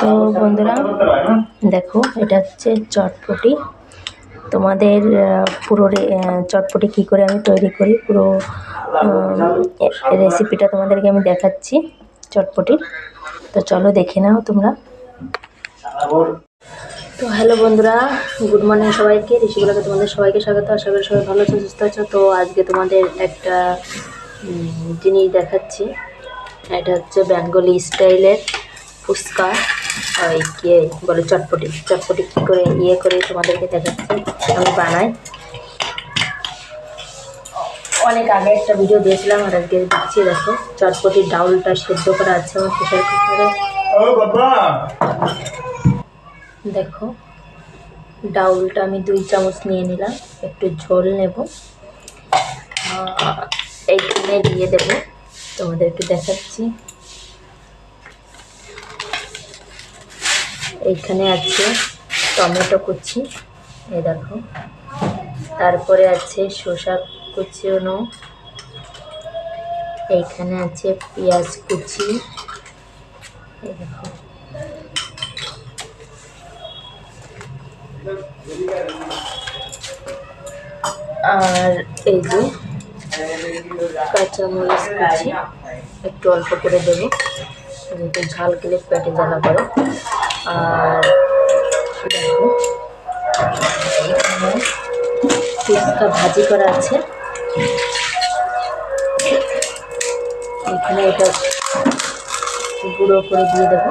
তো বন্ধুরা, দেখো, এটা হচ্ছে চটপটি। তোমাদের পুরো চটপটি কী করে আমি তৈরি করি, পুরো রেসিপিটা তোমাদেরকে আমি দেখাচ্ছি চটপটির। তো চলো দেখে নাও তোমরা। তো হ্যালো বন্ধুরা, গুড মর্নিং সবাইকে। ঋষিগুলোকে তোমাদের সবাইকে স্বাগত। আশা করি সবাই ভালো আছো, সুস্থ আছো। তো আজকে তোমাদের একটা জিনিস দেখাচ্ছি। এটা হচ্ছে বেঙ্গলি স্টাইলের ফুচকা। ওই কে বলে চটপটি চটপটি কী করে ইয়ে করে তোমাদেরকে দেখাচ্ছি আমি বানাই। অনেক আগে একটা ভিডিও দিয়েছিলাম আর আজকে দিচ্ছি দেখো চটপটির ডাউলটা সেদ্ধ করা আছে আমার প্রেশার কুকারে। দেখো ডাউলটা আমি দুই চামচ নিয়ে নিলাম একটু ঝোল নেব। এইখানে দিয়ে দেব তোমাদেরকে দেখাচ্ছি। এইখানে আছে টমেটো কুচি, এই দেখো। তারপরে আছে শসা কুচিনো, এইখানে আছে পেঁয়াজ কুচি দেখো। আর এই যে কাঁচামরিচ কুচি, একটু অল্প করে দেবো। যেহেতু ঝাল খেলে পেটে জ্বালা করে। আর এখানে ফুচকা ভাজি করা আছে। এখানে এটা গুঁড়ো করে দিয়ে দেবো।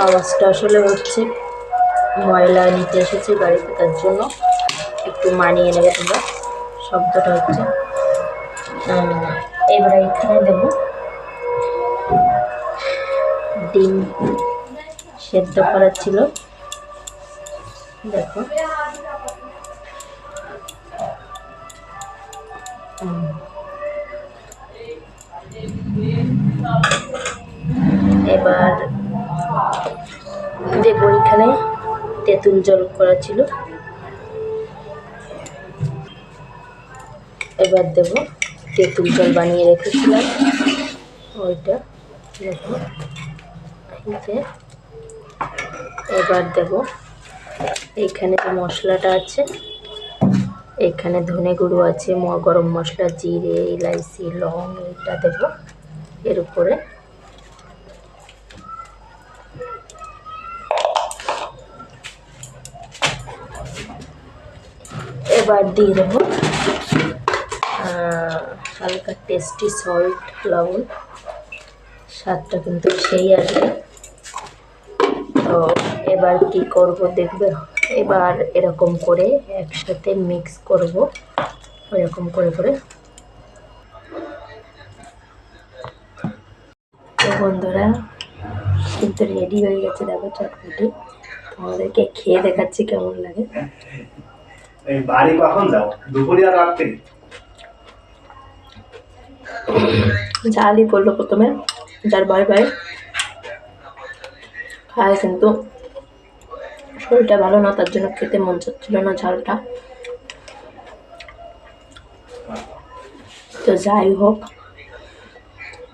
আওয়াজটা আসলে হচ্ছে ময়লা নিতে এসেছি বাড়িতে, তার জন্য। একটু মানিয়ে নেবে তোমরা। শব্দটা হচ্ছে এবারে এখানে দেবো। ডিম সেদ্ধ করা ছিল। দেখো। এবার দেবো এখানে তেঁতুল জল করা ছিল। এবার দেবো। তেঁতুল জল বানিয়ে রেখেছিলাম। ওইটা দেখো। এবার দেবো। এইখানে যে মশলাটা আছে এখানে ধনে গুঁড়ো আছে গরম মশলা, জিরে, ইলাইচি, লং এটা দেবো। এর উপরে এবার দিয়ে দেবো হালকা টেস্টি সল্ট লবণ। স্বাদটা কিন্তু সেই আসবে তো এবার কি করব দেখবে? এবার এরকম করে একসাথে মিক্স করব। এরকম করে করে। বন্ধুরা, কিন্তু রেডি হয়ে গেছে দেখো চটপটি। তোমাদেরকে খেয়ে দেখাচ্ছি কেমন লাগে। বাড়ি কখন যাও দুপুরে আর রাত্রে? ঝালই পড়ল প্রথমে যার ভয় ভয় খায় কিন্তু। শরীরটা ভালো না তার জন্য খেতে মন চাচ্ছিল না ঝালটা। তো যাই হোক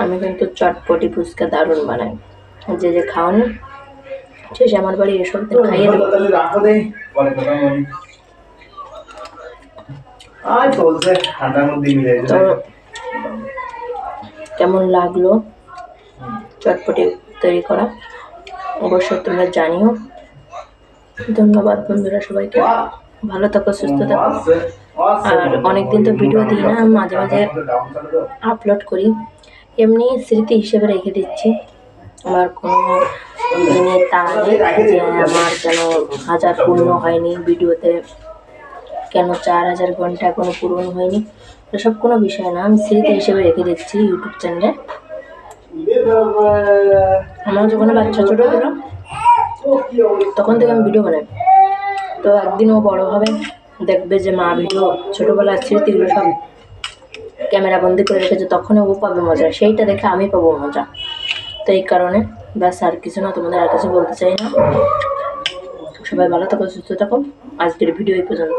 আমি কিন্তু চটপটি ফুচকা দারুণ বানাই। যে যে খাওয়ানি শেষে আমার বাড়ি এসব খাইয়ে দেবো তাহলে রাখো দেই পরে কথা বলি আর চলছে ঠান্ডার মধ্যে মিলে তো যাবে কেমন লাগল? চটপটি তৈরি করা। অবশ্যই তোমরা জানিও। ধন্যবাদ বন্ধুরা সবাইকে। ভালো থাকো, সুস্থ থাকো। আর অনেকদিন তো ভিডিও দিই না, মাঝে মাঝে আপলোড করি। এমনি স্মৃতি হিসেবে রেখে দিচ্ছি। আমার কোনো তাড়া নেই যে আমার যেন হাজার পূর্ণ হয়নি ভিডিওতে কেন চার হাজার ঘণ্টা এখনও পূরণ হয়নি? এসব কোনো বিষয় না, আমি স্মৃতি হিসেবে রেখে দিচ্ছি ইউটিউব চ্যানেলে আমার যখন বাচ্চা ছোটো ছিল, তখন থেকে আমি ভিডিও বানাই। তো একদিন ও বড় হবে, দেখবে যে মা ভিডিও ছোটোবেলার স্মৃতিগুলো সব ক্যামেরা বন্দি করে রেখেছে তখন ও পাবে মজা। সেইটা দেখে আমি পাবো মজা। তো এই কারণে ব্যাস, আর কিছু না, তোমাদের আর কিছু বলতে চাই না। সবাই ভালো থাকো, সুস্থ থাকো। আজকের ভিডিও এই পর্যন্ত।